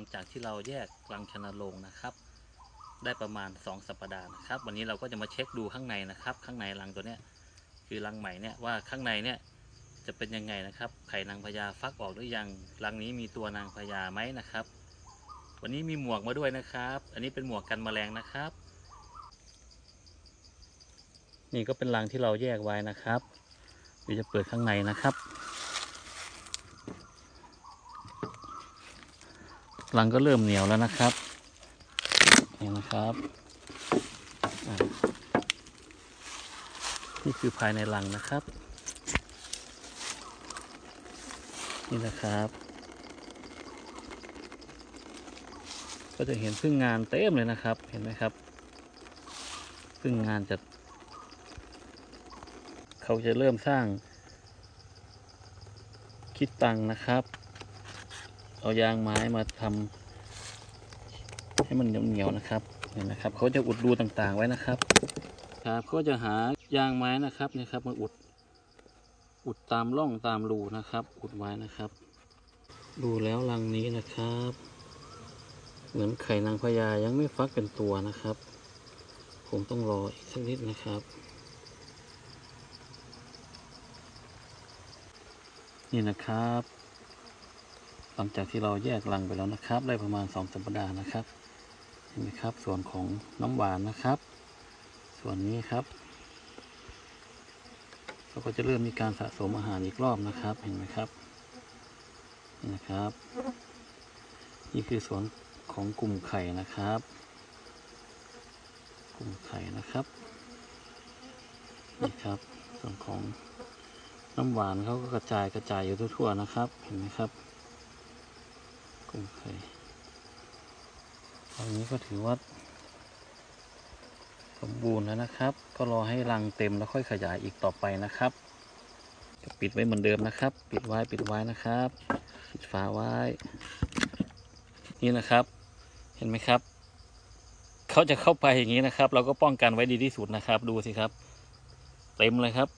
งจากที่เราแยกรังชนโรงนะครับ ได้ประมาณ 2 สัปดาห์นะครับ วันนี้เราก็จะมาเช็คดูข้างในนะครับ ข้างในรังตัวเนี้ยคือรังใหม่เนี่ยว่าข้างในเนี่ยจะเป็นยังไงนะครับไข่นางพญาฟักออกหรือยังรังนี้มีตัวนางพญาไหมนะครับ วันนี้มีหมวกมาด้วยนะครับ อันนี้เป็นหมวกกันแมลงนะครับ นี่ก็เป็นรังที่เราแยกไว้นะครับเดี๋ยวจะเปิดข้างในนะครับ รังก็เริ่มเหนียวแล้วนะครับนี่นะครับนี่คือภายในรังนะครับ นี่นะครับ ก็จะเห็นพึ่งงานเต็มเลยนะครับ เห็นไหมครับพึ่งงานจะ เขาจะเริ่มสร้างคิดตังนะครับ เอายางไม้มาทำให้มันเหนียวๆนะครับเห็นไหมครับเขาจะอุดรูต่างๆไว้นะครับครับเขาจะหายางไม้นะครับเนี่ยครับมาอุดอุดตามร่องตามรูนะครับ อุดไว้นะครับ ดูแล้วรังนี้นะครับ เหมือนไข่นางพญายังไม่ฟักเป็นตัวนะครับ ผมต้องรออีกสักนิดนะครับนี่นะครับห ลังจากที่เราแยกรังไปแล้วนะครับ ได้ประมาณสองสัปดาห์นะครับเห็นไหมครับ ส่วนของน้ำหวานนะครับ ส่วนนี้ครับเราก็จะเริ่มมีการสะสมอาหารอีกรอบนะครับ เห็นไหมครับนี่นะครับ นี่คือส่วนของกลุ่มไข่นะครับ กลุ่มไข่นะครับนี่ครับ ส่วนของน้ำหวานเขาก็กระจายกระจายอยู่ทั่วๆนะครับ เห็นไหมครับ กลุ่มไข่ตอนนี้ก็ถือว่า สมบูรณ์แล้วนะครับ ก็รอให้รังเต็มแล้วค่อยขยายอีกต่อไปนะครับจะปิดไว้เหมือนเดิมนะครับ ปิดไว้ปิดไว้นะครับ ปิดฝาไว้ นี่นะครับ เห็นไหมครับ เขาจะเข้าไปอย่างนี้นะครับ เราก็ป้องกันไว้ดีที่สุดนะครับ ดูสิครับ เต็มเลยครับ